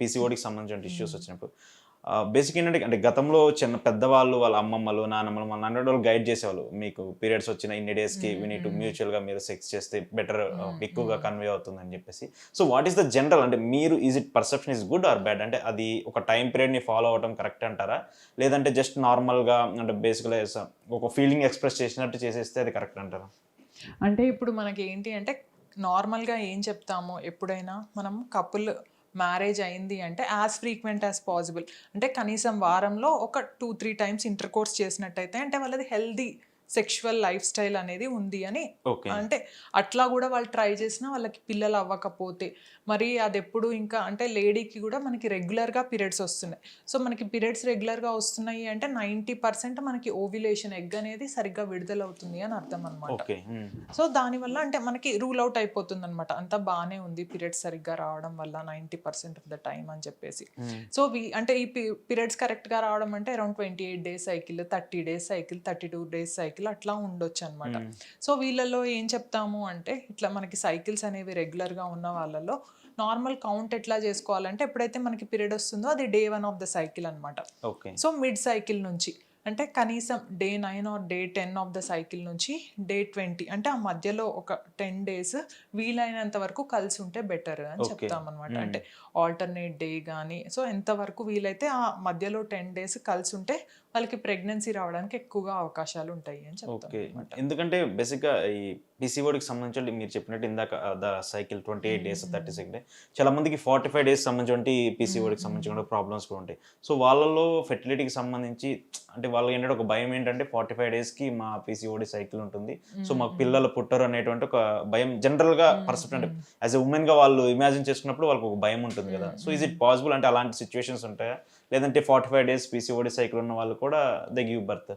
పీసీఓడికి సంబంధించిన ఇష్యూస్ వచ్చినప్పుడు. బేసిక్ ఏంటంటే అంటే గతంలో చిన్న పెద్దవాళ్ళు వాళ్ళ అమ్మమ్మలు నాన్నమ్మలు మన నాన్న వాళ్ళు గైడ్ చేసేవాళ్ళు. మీకు పీరియడ్స్ వచ్చిన ఇన్ని డేస్కి వీ నీట్ మ్యూచువల్గా మీరు సెక్స్ చేస్తే బెటర్ ఎక్కువగా కన్వే అవుతుంది అని చెప్పేసి. So what is the general అంటే మీరు is it perception is good or bad అంటే అది ఒక టైం పీరియడ్ని ఫాలో అవడం కరెక్ట్ అంటారా? లేదంటే జస్ట్ నార్మల్గా అంటే బేసిక్గా ఒక ఫీలింగ్ ఎక్స్ప్రెస్ చేసినట్టు చేసేస్తే అది కరెక్ట్ అంటారా? అంటే ఇప్పుడు మనకి ఏంటి అంటే నార్మల్గా ఏం చెప్తాము ఎప్పుడైనా మనం కపుల్ మ్యారేజ్ అయింది అంటే యాజ్ ఫ్రీక్వెంట్ యాజ్ పాసిబుల్ అంటే కనీసం వారంలో ఒక two three times intercourse చేసినట్టయితే అంటే వాళ్ళది హెల్దీ సెక్షువల్ లైఫ్ స్టైల్ అనేది ఉంది అని. అంటే అట్లా కూడా వాళ్ళు ట్రై చేసినా వాళ్ళకి పిల్లలు అవ్వకపోతే మరి అది ఎప్పుడు ఇంకా అంటే లేడీకి కూడా మనకి రెగ్యులర్గా పీరియడ్స్ వస్తున్నాయి. సో మనకి పీరియడ్స్ రెగ్యులర్గా వస్తున్నాయి అంటే నైంటీ పర్సెంట్ మనకి ఓవ్యులేషన్ ఎగ్ అనేది సరిగ్గా విడుదలవుతుంది అని అర్థం అనమాట ఓకే సో దానివల్ల అంటే మనకి రూల్ అవుట్ అయిపోతుంది అనమాట అంతా బాగానే ఉంది పీరియడ్స్ సరిగ్గా రావడం వల్ల ninety percent of the time అని చెప్పేసి. సో వీ అంటే ఈ పీరియడ్స్ కరెక్ట్గా రావడం అంటే around twenty eight days cycle thirty days cycle thirty two days cycle అట్లా ఉండొచ్చు అనమాట సో వీళ్ళలో ఏం చెప్తాము అంటే ఇట్లా మనకి సైకిల్స్ అనేవి రెగ్యులర్గా ఉన్న వాళ్ళలో నార్మల్ కౌంట్ ఎట్లా చేసుకోవాలంటే ఎప్పుడైతే మనకి పీరియడ్ వస్తుందో అది day one of the cycle అనమాట ఓకే. సో మిడ్ సైకిల్ నుంచి. అంటే కనీసం day nine or day ten of the cycle నుంచి డే ట్వంటీ అంటే ఆ మధ్యలో ఒక టెన్ డేస్ వీలైనంత వరకు కలిసి ఉంటే బెటర్ అని Okay. చెప్తాం అనమాట అంటే ఆల్టర్నేట్ డే కానీ సో ఎంతవరకు వీలైతే ఆ మధ్యలో టెన్ డేస్ కలిసి ఉంటే వాళ్ళకి ప్రెగ్నెన్సీ రావడానికి ఎక్కువగా అవకాశాలు ఉంటాయి అని చెప్తాం ఎందుకంటే బేసిక్గా ఈ పీసీఓడికి సంబంధించి మీరు చెప్పినట్టు ఇందాక the cycle twenty eight days thirty six day చాలా మందికి ఫార్టీ ఫైవ్ డేస్ సంబంధించి పీసీఓడికి సంబంధించిన ప్రాబ్లమ్స్ కూడా ఉంటాయి. సో వాళ్ళలో ఫెర్టిలిటీకి సంబంధించి అంటే వాళ్ళకి ఏంటంటే ఒక భయం ఏంటంటే ఫార్టీ ఫైవ్ డేస్కి మా పీసీఓడి సైకిల్ ఉంటుంది. సో మాకు పిల్లలు పుట్టరు అనేటువంటి ఒక భయం జనరల్గా పర్సెప్ట్ అంటే యాజ్ ఎ ఉమెన్గా వాళ్ళు ఇమాజిన్ చేసుకున్నప్పుడు వాళ్ళకి ఒక భయం ఉంటుంది కదా. సో ఈజ్ ఇట్ పాసిబుల్ అంటే అలాంటి సిచ్యువేషన్స్ ఉంటాయా? లేదంటే forty five days PCOD cycle ఉన్న వాళ్ళు కూడా దే గివ్ బర్త్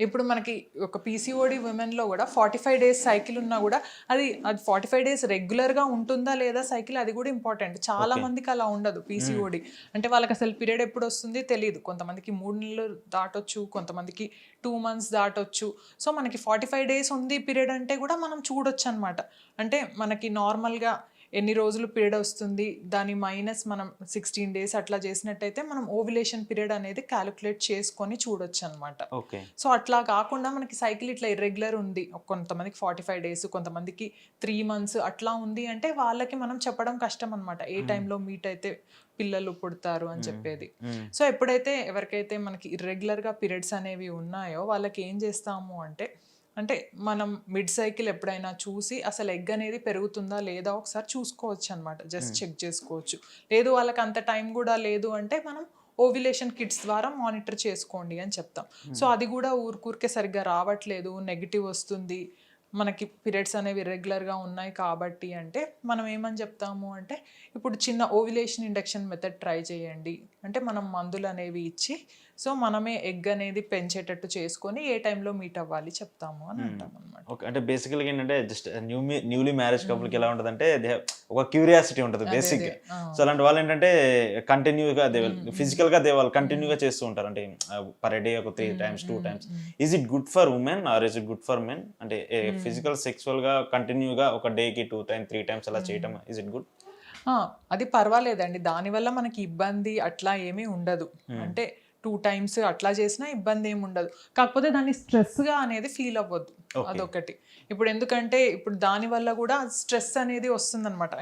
ఇప్పుడు మనకి ఒక పీసీఓడి ఉమెన్లో కూడా ఫార్టీ ఫైవ్ డేస్ సైకిల్ ఉన్నా కూడా అది అది ఫార్టీ ఫైవ్ డేస్ రెగ్యులర్గా ఉంటుందా లేదా సైకిల్ అది కూడా ఇంపార్టెంట్ చాలా మందికి అలా ఉండదు పీసీఓడి అంటే వాళ్ళకి అసలు పీరియడ్ ఎప్పుడు వస్తుంది తెలియదు కొంతమందికి మూడు నెలలు దాటొచ్చు కొంతమందికి టూ మంత్స్ దాటొచ్చు. సో మనకి ఫార్టీ ఫైవ్ డేస్ ఉంది పీరియడ్ అంటే కూడా మనం చూడొచ్చు అనమాట అంటే మనకి నార్మల్గా ఎన్ని రోజులు పీరియడ్ వస్తుంది దాని మైనస్ మనం సిక్స్టీన్ డేస్ అట్లా చేసినట్టయితే మనం ఓవిలేషన్ పీరియడ్ అనేది క్యాలిక్యులేట్ చేసుకొని చూడొచ్చు అనమాట ఓకే. సో అట్లా కాకుండా మనకి సైకిల్ ఇట్లా ఇర్రెగ్యులర్ ఉంది. కొంతమందికి ఫార్టీ ఫైవ్ డేస్ కొంతమందికి త్రీ మంత్స్ అట్లా ఉంది అంటే వాళ్ళకి మనం చెప్పడం కష్టం అనమాట ఏ టైంలో మీట్ అయితే పిల్లలు పుడతారు అని చెప్పేది. సో ఎప్పుడైతే ఎవరికైతే మనకి ఇర్రెగ్యులర్గా పీరియడ్స్ అనేవి ఉన్నాయో వాళ్ళకి ఏం చేస్తాము అంటే అంటే మనం మిడ్ సైకిల్ ఎప్పుడైనా చూసి అసలు ఎగ్ అనేది పెరుగుతుందా లేదా ఒకసారి చూసుకోవచ్చు అనమాట జస్ట్ చెక్ చేసుకోవచ్చు. లేదు వాళ్ళకి అంత టైం కూడా లేదు అంటే మనం ఓవిలేషన్ కిట్స్ ద్వారా మానిటర్ చేసుకోండి అని చెప్తాం. సో అది కూడా ఊరికూరికే సరిగ్గా రావట్లేదు నెగిటివ్ వస్తుంది మనకి పీరియడ్స్ అనేవి రెగ్యులర్గా ఉన్నాయి కాబట్టి అంటే మనం ఏమని చెప్తాము అంటే ఇప్పుడు చిన్న ఓవిలేషన్ ఇండక్షన్ మెథడ్ ట్రై చేయండి. అంటే మనం మందులు అనేవి ఇచ్చి సో మనమే ఎగ్ అనేది పెంచేటట్టు చేసుకొని ఏ టైంలో మీట్ అవ్వాలి చెప్తాము అని అంటాం అనమాట ఓకే అంటే బేసికల్గా ఏంటంటే జస్ట్ న్యూ న్యూలీ మ్యారేజ్ కపుల్కి ఎలా ఉంటుంది అంటే ఒక క్యూరియాసిటీ ఉంటుంది బేసిక్ సో అలాంటి వాళ్ళు ఏంటంటే కంటిన్యూగా దే ఫిజికల్గా దే వాళ్ళు కంటిన్యూగా చేస్తూ ఉంటారు. అంటే పర్ డే ఒక three times two times is it good for women or is it good for men అంటే ఫిజికల్ సెక్సువల్గా కంటిన్యూగా ఒక డేకి టూ టైమ్ త్రీ టైమ్స్ అలా చేయటం ఈజ్ ఇట్ గుడ్ అది పర్వాలేదండి. దానివల్ల మనకి ఇబ్బంది అట్లా ఏమీ ఉండదు. అంటే టూ టైమ్స్ అట్లా చేసినా ఇబ్బంది ఏమి ఉండదు. కాకపోతే దాన్ని స్ట్రెస్గా అనేది ఫీల్ అవ్వద్దు. అదొకటి. ఇప్పుడు ఎందుకంటే ఇప్పుడు దాని వల్ల కూడా స్ట్రెస్ అనేది వస్తుందన్నమాట.